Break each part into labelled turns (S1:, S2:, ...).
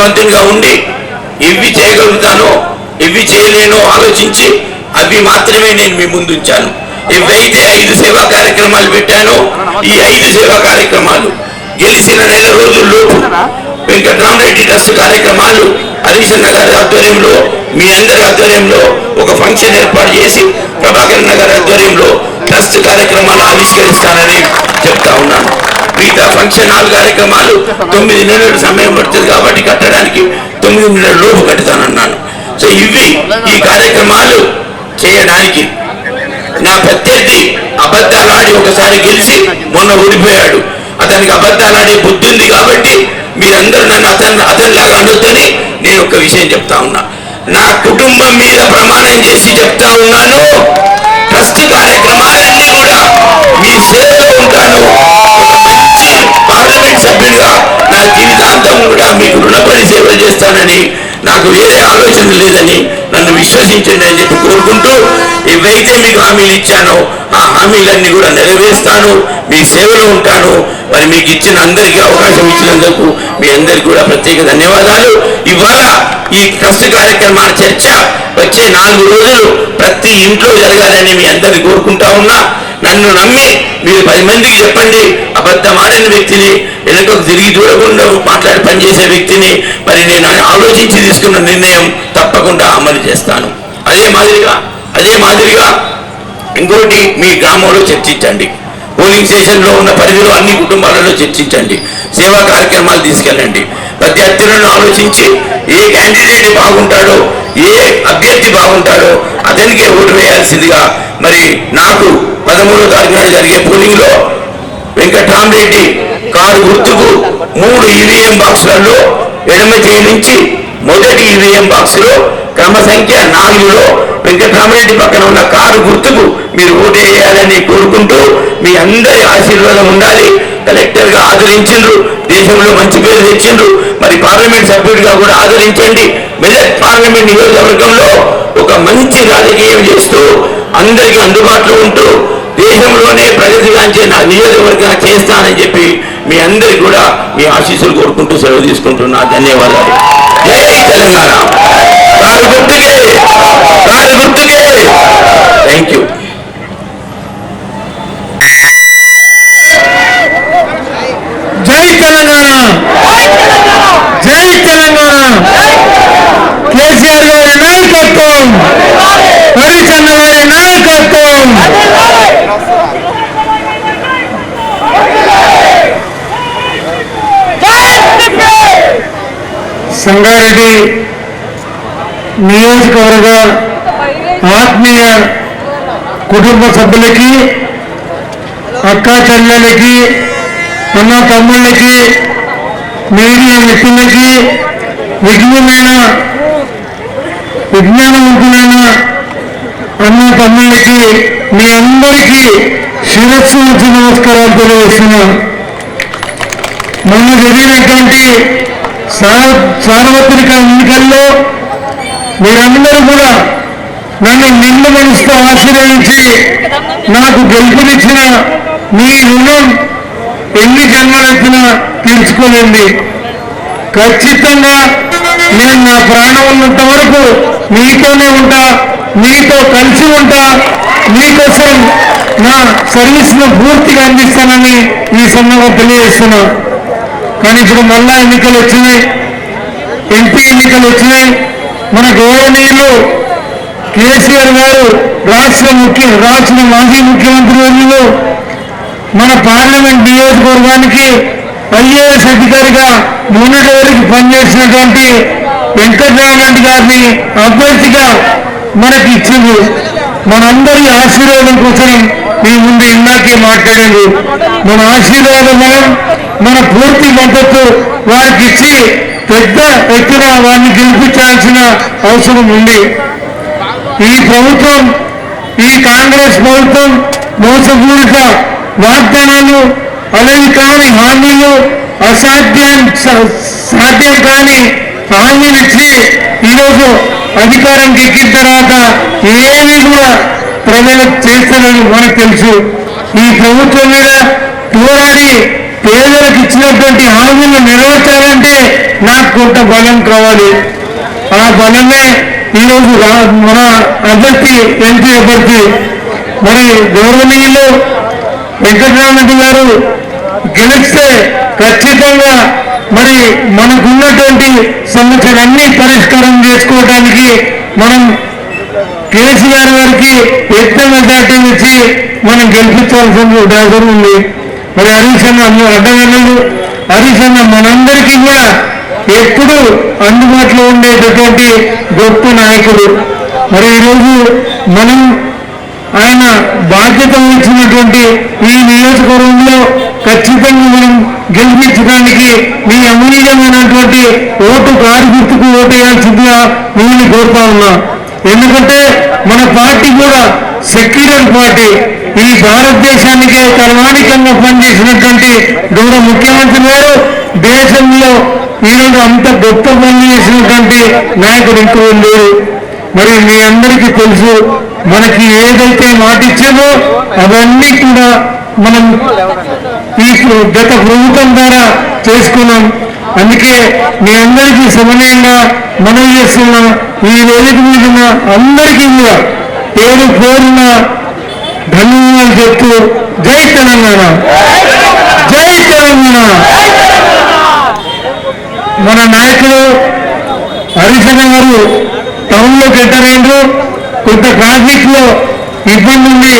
S1: సమర్థవంతంగా ఉండి ఇవి చేయగలుగుతానో ఇవి చేయలేనో ఆలోచించి అవి మాత్రమే నేను మీ ముందు ఉంచాను ఇవైతే ఐదు సేవా కార్యక్రమాలు పెట్టానో ఈ ఐదు సేవా కార్యక్రమాలు గెలిచిన నెల రోజుల్లో వెంకటరామరెడ్డి ట్రస్ట్ కార్యక్రమాలు హరీష్ నగర్ ఆధ్వర్యంలో మీ అందరి ఆధ్వర్యంలో ఒక ఫంక్షన్ ఏర్పాటు చేసి ప్రభాకర్ నగర్ ఆధ్వర్యంలో ట్రస్ట్ కార్యక్రమాలు ఆవిష్కరిస్తానని చెప్తా ఉన్నాను. మిగతా ఫంక్షన్ హాల్ కార్యక్రమాలు తొమ్మిది నెలల సమయం పడుతుంది కాబట్టి కట్టడానికి తొమ్మిది నెలల లోపు కడతానన్నాను సో ఇవి ఈ కార్యక్రమాలు చేయడానికి నా ప్రత్యర్థి అబద్ధాలాడి ఒకసారి గెలిచి మొన్న ఓడిపోయాడు. అతనికి అబద్ధాలాడే బుద్ధి ఉంది కాబట్టి మీరందరూ నన్ను అతను అతనిలాగా అనొద్దని నేను ఒక విషయం చెప్తా ఉన్నా. నా కుటుంబం మీద ప్రమాణం చేసి చెప్తా ఉన్నాను. ట్రస్ట్ కార్యక్రమాలన్నీ కూడా మీ సేవలో ఉంటాను. సభ్యుడిగా నా జీవితాంతం కూడా మీకు రుణపడి సేవ చేస్తానని నాకు వేరే ఆలోచన లేదని నన్ను విశ్వసించండి అని చెప్పి కోరుకుంటూ ఏవైతే మీకు హామీలు ఇచ్చానో ఆ హామీలన్నీ కూడా నెరవేరుస్తాను మీ సేవలో ఉంటాను. మరి మీకు ఇచ్చిన అందరికీ అవకాశం ఇచ్చినందుకు మీ అందరికీ కూడా ప్రత్యేక ధన్యవాదాలు. ఇవాళ ఈ ట్రస్ట్ కార్యక్రమాల చర్చ వచ్చే నాలుగు రోజులు ప్రతి ఇంట్లో జరగాలని మీ అందరిని కోరుకుంటా ఉన్నా. నన్ను నమ్మి మీరు పది మందికి చెప్పండి అబద్ధమాడిన వ్యక్తిని వెనుకకు తిరిగి చూడకుండా మాట్లాడి పనిచేసే వ్యక్తిని మరి నేను ఆలోచించి తీసుకున్న నిర్ణయం తప్పకుండా అమలు చేస్తాను. అదే మాదిరిగా అదే మాదిరిగా ఇంకోటి మీ గ్రామంలో చర్చించండి. పోలింగ్ స్టేషన్లో ఉన్న పరిధిలో అన్ని కుటుంబాలలో చర్చించండి. సేవా కార్యక్రమాలు తీసుకెళ్ళండి. ప్రత్యర్థులను ఆలోచించి ఏ క్యాండిడేట్ బాగుంటాడో ఏ అభ్యర్థి బాగుంటాడో అతనికే ఓటు వేయాల్సిందిగా మరి నాకు పదమూడో తారీఖున జరిగే పోలింగ్లో వెంకట్రామరెడ్డి కారు గుర్తుకు మూడు ఈవీఎం బాక్సులలో ఎడమ చేయి నుంచి మొదటి ఈవీఎం బాక్స్లో క్రమ సంఖ్య నాలుగులో వెంకటరామరెడ్డి పక్కన ఉన్న కారు గుర్తుకు మీరు ఓటు వేయాలని కోరుకుంటూ మీ అందరి ఆశీర్వాదం ఉండాలి. కలెక్టర్గా ఆదరించిండ్రు. దేశంలో మంచి పేరు తెచ్చిండ్రు. మరి పార్లమెంట్ సభ్యుడిగా కూడా ఆదరించండి. మెదక్ పార్లమెంట్ నియోజకవర్గంలో ఒక మంచి రాజకీయం చేస్తూ అందరికీ అందుబాటులో ఉంటూ దేశంలోనే ప్రగతిగాంచే నా నియోజకవర్గంగా చేస్తానని చెప్పి మీ అందరికి కూడా మీ ఆశీస్సులు కోరుకుంటూ సెలవు తీసుకుంటున్నా. ధన్యవాదాలు. జై తెలంగాణ కారు గుర్తుకే కారు గుర్తుకే థ్యాంక్ యూ
S2: జై తెలంగాణ జై తెలంగాణ కేసీఆర్ గారి నాయకత్వం హరిచంద్ర గారి నాయకత్వం సంగారెడ్డి నియోజకవర్గ ఆత్మీయ కుటుంబ సభ్యులకి అక్క చెల్లెలకి అన్న తమ్ముళ్ళకి మీడియా మిత్రులకి విజ్ఞమైన విజ్ఞానవంతులైన అన్న తమ్ముళ్ళకి మీ అందరికీ శిరస్సు నుంచి నమస్కారాలు తెలియజేస్తున్నాను. మొన్న జరిగినటువంటి సార్వత్రిక ఎన్నికల్లో మీరందరూ కూడా నన్ను నిండు మనసుతో ఆశీర్వదించి నాకు గెలుపునిచ్చిన మీ రుణం ఎన్ని జన్మలెత్తినా తీర్చుకోలేండి. ఖచ్చితంగా నేను నా ప్రాణం ఉన్నంత వరకు మీతోనే ఉంటా మీతో కలిసి ఉంటా మీకోసం నా సర్వీస్ను పూర్తిగా అందిస్తానని ఈ సందర్భంగా తెలియజేస్తున్నాను. కానీ ఇప్పుడు మళ్ళా ఎన్నికలు వచ్చినాయి. ఎంపీ ఎన్నికలు వచ్చినాయి. మన గౌరవనీయులు కేసీఆర్ గారు రాష్ట్ర ముఖ్య రాష్ట్ర మాజీ ముఖ్యమంత్రి వర్యులు మన పార్లమెంట్ నియోజకవర్గానికి ఐఏఎస్ అధికారిగా మొన్నటి వరకు పనిచేసినటువంటి వెంకటరామరెడ్డి గారిని అభ్యర్థిగా మనకి ఇచ్చింది మనందరి ఆశీర్వాదం కోసం మీ ముందు ఇందాకే మాట్లాడారు మన ఆశీర్వాదం మన పూర్తి మద్దతు వారికి ఇచ్చి పెద్ద ఎత్తున వారిని గెలిపించాల్సిన అవసరం ఉంది. ఈ ప్రభుత్వం ఈ కాంగ్రెస్ ప్రభుత్వం మోసపూరిత వాగ్దానాలు అలవి కాని హామీలు అసాధ్యం సాధ్యం కాని హామీలు ఇచ్చి ఈరోజు అధికారంకి ఎక్కిన తర్వాత ఏమీ కూడా ప్రజలకు చేస్తారని మనకు తెలుసు. ఈ ప్రభుత్వం మీద పోరాడి
S3: పేదలకు ఇచ్చినటువంటి హామీలు నెరవేర్చాలంటే నాకు కొంత బలం కావాలి. ఆ బలమే ఈరోజు రా- మన అభ్యర్థి ఎంపీ అభ్యర్థి మరి గౌరవనీయులు వెంకటరామరెడ్డి గారు గెలిస్తే ఖచ్చితంగా మరి మనకున్నటువంటి సమస్యలన్నీ పరిష్కారం చేసుకోవడానికి మనం కేసీఆర్ గారికి ఎక్కువ మెజార్టీ ఇచ్చి మనం గెలిపించాల్సిన అవసరం ఉంది. మరి హరీష్ అన్న అడ్డగన్నలు హరీష్ అన్న మనందరికీ కూడా ఎప్పుడు అందుబాటులో ఉండేటటువంటి గొప్ప నాయకుడు. మరి ఈరోజు మనం ఆయన బాధ్యత వహించినటువంటి ఈ నియోజకవర్గంలో ఖచ్చితంగా మనం గెలిపించడానికి మీ అమూల్యమైనటువంటి ఓటు కారు గుర్తుకు ఓటు వేయాల్సిందిగా మిమ్మల్ని కోరుతా ఉన్నా. ఎందుకంటే మన పార్టీ కూడా సెక్యులర్ పార్టీ. ఈ భారతదేశానికే తలవాణికంగా పనిచేసినటువంటి గౌరవ ముఖ్యమంత్రి గారు దేశంలో ఈరోజు అంత గొప్ప పని చేసినటువంటి నాయకుడు ఇంకో లేరు. మరి మీ అందరికీ తెలుసు మనకి ఏదైతే మాట ఇచ్చామో అవన్నీ కూడా మనం ఈ గత ప్రభుత్వం ద్వారా చేసుకున్నాం. అందుకే మీ అందరికీ సమన్వయంగా మనం చేస్తున్న ఈ వేదిక మీద అందరికీ కూడా పేరు పేరున ధన్యవాదాలు చెప్తూ జై తెలంగాణ. జై తెలంగాణ. మన నాయకులు హరిశన గారు టౌన్లోకి కొంత ట్రాఫిక్లో ఇబ్బంది ఉంది.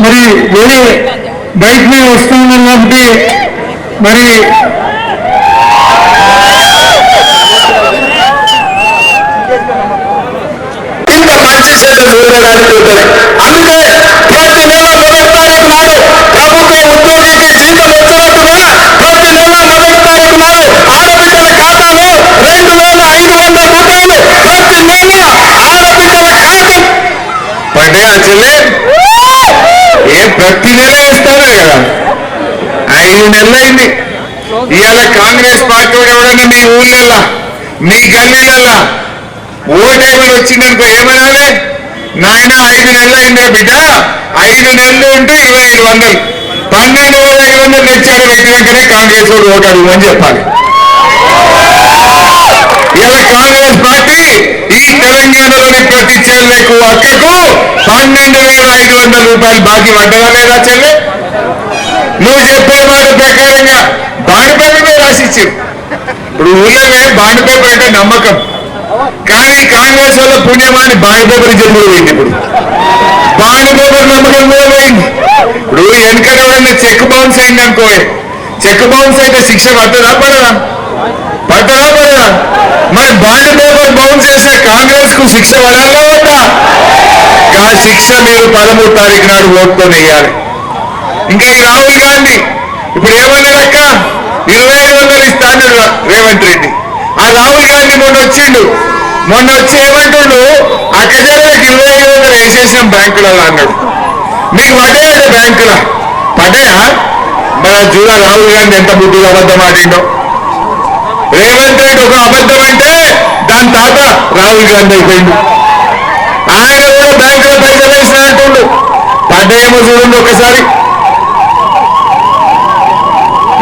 S3: మరి వేరే బైక్ మీద వస్తున్నాం కాబట్టి మరి
S1: ఇంకా చూడడానికి ఉంటుంది అందుకే ప్రతి నెల మొదటి తారీఖు నాడు ప్రభుత్వ ఉద్యోగికి జీతం వచ్చినట్టుగా ప్రతి నెల మొదటి తారీఖు నాడు ఆడబిడ్డల ఖాతాలో రెండు వేల ఐదు వందల రూపాయలు ప్రతి నెల ఆడబిడ్డల ఖాతా.
S3: పడ్డే చెల్లి ఏం ప్రతి నెల వేస్తారు కదా? ఐదు నెలలైంది ఇవాళ కాంగ్రెస్ పార్టీ ఎవడన్నా మీ ఊళ్ళల్లా మీ గల్లీలల్లా ఓటేమని వచ్చిందనుకో ఏమనాలి? నాయన ఐదు నెలలు అయిందిరా బిడ్డ. ఐదు నెలలు ఉంటే ఇరవై ఐదు వందలు. పన్నెండు వేల ఐదు వందలు తెచ్చాడు పెట్టినాకనే కాంగ్రెస్ వాడు ఓటాడు అని చెప్పాలి. ఇలా కాంగ్రెస్ పార్టీ ఈ తెలంగాణలోని ప్రతి చెల్లెకు అక్కకు పన్నెండు వేల ఐదు వందల రూపాయలు బాకీ పడ్డదా లేదా చెల్లె? నువ్వు చెప్పే మాట ప్రకారంగా బాండ్ పేపర్ మీద రాసిచ్చావు ఇప్పుడు ఊళ్ళోనే బాండ్ పేపర్ అంటే నమ్మకం. కానీ కాంగ్రెస్ వల్ల పుణ్యమాని బాండ్ పేపర్ ఇచ్చేది పోయింది ఇప్పుడు. బాండ్ పేపర్ నమ్మకం కూడా పోయింది ఇప్పుడు వెనకట ఎవడన్నా చెక్ బౌన్స్ అయింది అనుకో చెక్ బౌన్స్ అయితే శిక్ష పట్టదా పడదా? పడ్డా పడదా? మరి బాండ్ బౌన్స్ చేస్తే కాంగ్రెస్కు శిక్ష పడాలా వద్దా? ఆ శిక్ష మీరు పదమూడు తారీఖు నాడు ఓట్తో వేయాలి ఇంకా ఈ రాహుల్ గాంధీ ఇప్పుడు ఏమన్నాడక్క? ఇరవై ఐదు వందలు ఇస్తాను రేవంత్ రెడ్డి. ఆ రాహుల్ గాంధీ మొన్న వచ్చిండు. మొన్న వచ్చి ఏమంటుండు? అక్కజాలకు ఇరవై ఐదు వందలు వేసేసిన బ్యాంకులలో అన్నాడు. మీకు పడ్డాయండి బ్యాంకుల? పడ్డాయా? మన చూడ రాహుల్ గాంధీ ఎంత బుద్ధిగా అబద్ధం ఆడిండో. రేవంత్ రెడ్డి ఒక అబద్ధం అంటే దాని తాత రాహుల్ గాంధీ అయిపోయిండు. ఆయన కూడా బ్యాంకులో పైసలు వేసిన అంటుండు. పడ్డాయేమో చూడండి ఒకసారి.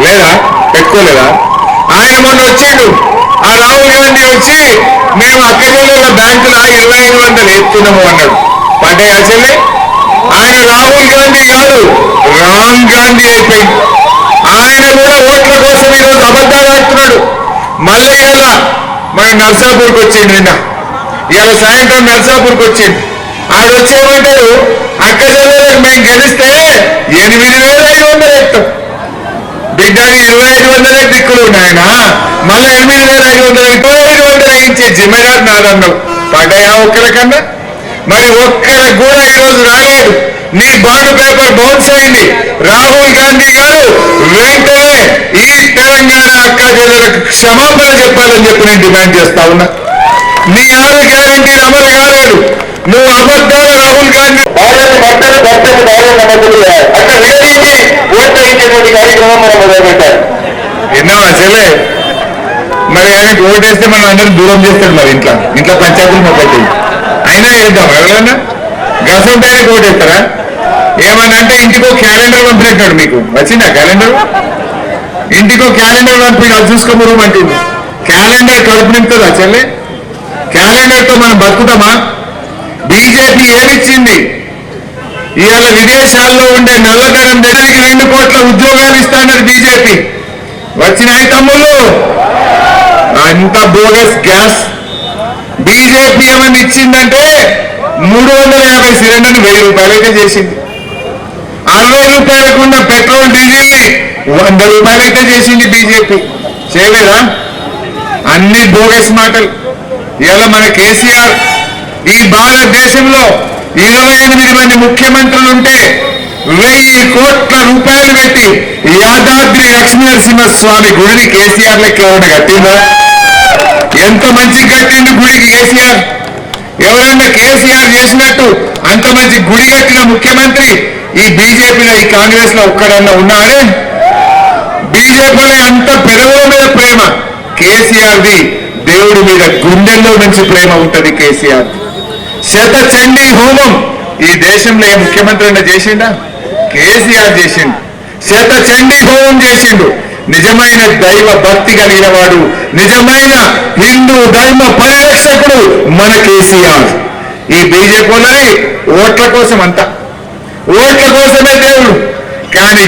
S3: లేదా? పెట్టుకోలేదా ఆయన మొన్న వచ్చిండు. ఆ రాహుల్ గాంధీ వచ్చి మేము అక్కజల్లుల బ్యాంకులో ఇరవై ఐదు వందలు ఎత్తున్నాము అన్నాడు. పంటే అసలు ఆయన రాహుల్ గాంధీ కాదు రామ్ గాంధీ అయిపోయింది ఆయన కూడా ఓట్ల కోసం ఈరోజు అబద్ధాలు ఆడుతున్నాడు. మళ్ళీ ఇలా మన నర్సాపూర్కి వచ్చిండు నిన్న. ఇవాళ సాయంత్రం నర్సాపూర్కి వచ్చిండు. ఆడొచ్చి ఏమంటాడు అక్కజల్లులకు మేము గెలిస్తే ఎనిమిది వేల ఐదు వందలు ఎత్తాం. బిడ్డకి ఇరవై ఐదు వందలే దిక్కులు ఉన్నాయన మళ్ళీ ఎనిమిది వేల ఐదు వందలు ఇంకో ఐదు వందలు వేయించే జిమ్మేదారు నాదన్నావు పడ్డాయా ఒక్కరికన్నా మరి ఒక్కరికి కూడా ఈరోజు రాలేదు. నీ బాండ్ పేపర్ బౌన్స్ అయింది. రాహుల్ గాంధీ గారు వెంటనే ఈ తెలంగాణ అక్క జిల్లాలకు క్షమాపణ చెప్పాలని చెప్పి నేను డిమాండ్ చేస్తా ఉన్నా. నీ ఆరు గ్యారంటీలు అమలు కాలేదు. నువ్వు అబద్ధాలు రాహుల్ గాంధీ
S4: భార్యను భర్తను భర్తను భార్య నమ్మకులు అట్లా కార్యక్రమం మనం మొదలుపెట్టారు
S3: విన్నావా చెల్లె మరి ఆయనకు ఓటేస్తే మనం అందరం దూరం చేస్తాడు మరి ఇంట్లో. ఇంట్లో పంచాయతీలు మొదటి అయినా వేద్దాం ఎవరన్నా గవర్నమెంట్ ఆయనకు ఓటేస్తారా ఏమన్నా అంటే ఇంటికో క్యాలెండర్ పంపినట్టాడు మీకు. వచ్చిందా క్యాలెండర్? ఇంటికో క్యాలెండర్ పంపి అది చూసుకోమరు అంటుంది క్యాలెండర్ కడుపు నింపుతుందా చెల్లె క్యాలెండర్తో మనం బతుకుతామా? బీజేపీ ఏమిచ్చింది ఇవాళ విదేశాల్లో ఉండే నల్లధనం నెలకి రెండు కోట్ల ఉద్యోగాలు ఇస్తానన్నారు బీజేపీ. వచ్చినాయి తమ్ముళ్ళు? అంత బోగస్ గ్యాస్. బీజేపీ ఏమని ఇచ్చిందంటే మూడు వందల యాభై సిలిండర్ని వెయ్యి రూపాయలైతే చేసింది. అరవై రూపాయలకు ఉన్న పెట్రోల్ డీజిల్ని వంద రూపాయలైతే చేసింది బీజేపీ. చేయలేదా? అన్ని బోగస్ మాటలు. ఇవాళ మన కేసీఆర్ ఈ భారతదేశంలో ఇరవై ఎనిమిది మంది ముఖ్యమంత్రులు ఉంటే వెయ్యి కోట్ల రూపాయలు పెట్టి యాదాద్రి లక్ష్మీనరసింహస్వామి గుడిని కేసీఆర్ లెక్క ఎవరైనా కట్టిందా ఎంత మంచి కట్టింది గుడికి కేసీఆర్? ఎవరన్నా కేసీఆర్ చేసినట్టు అంత మంచి గుడి కట్టిన ముఖ్యమంత్రి ఈ బీజేపీలో ఈ కాంగ్రెస్లో ఒక్కడన్నా ఉన్నారే? బీజేపీలో అంత పెదవుల మీద ప్రేమ కేసీఆర్ది దేవుడి మీద గుండెల్లో నుంచి ప్రేమ ఉంటది కేసీఆర్ది. శత చండీ హోమం. ఈ దేశంలో ఏ ముఖ్యమంత్రి అయినా చేసిండా? కేసీఆర్ చేసిండు. శత చండీ హోమం చేసిండు. నిజమైన దైవ భక్తి కలిగిన వాడు నిజమైన హిందూ ధర్మ పరిరక్షకుడు మన కేసీఆర్. ఈ బీజేపీలోని ఓట్ల కోసం అంతా ఓట్ల కోసమే దేవుడు. కానీ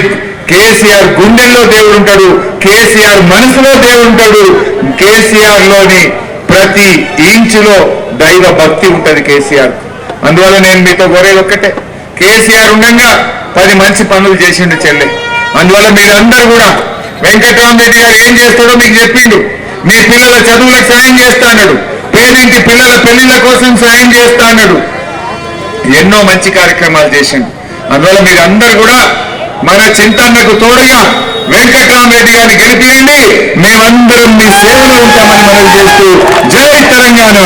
S3: కేసీఆర్ గుండెల్లో దేవుడు ఉంటాడు కేసీఆర్ మనసులో దేవుడు ఉంటాడు. కేసీఆర్లోని ప్రతి ఇంచులో దైవ భక్తి ఉంటది కేసీఆర్. అందువల్ల నేను మీతో కోరేది ఒక్కటే. కేసీఆర్ ఉండగా పది మంచి పనులు చేసిండు చెల్లె. అందువల్ల మీరందరూ కూడా వెంకటరామరెడ్డి గారు ఏం చేస్తాడో మీకు చెప్పిండు. మీ పిల్లల చదువులకు సాయం చేస్తాడు పేదింటి పిల్లల పెళ్ళిళ్ళ కోసం సాయం చేస్తాడు ఎన్నో మంచి కార్యక్రమాలు చేసిండు. అందువల్ల మీరందరూ కూడా మన చింతన్నకు తోడుగా వెంకటరామరెడ్డి గారిని గెలిపియండి. మేమందరం మీ సేవలో ఉంటామని మనం చేస్తూ జై తెలంగాణ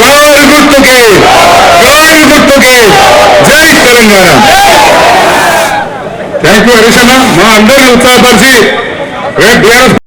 S3: కారు గుర్తుకే కారు గుర్తుకే జై తెలంగాణ థ్యాంక్ యూ హరీష్ అన్న మా అందరినీ ఉత్సాహపరిచి రేపు బీఆర్ఎస్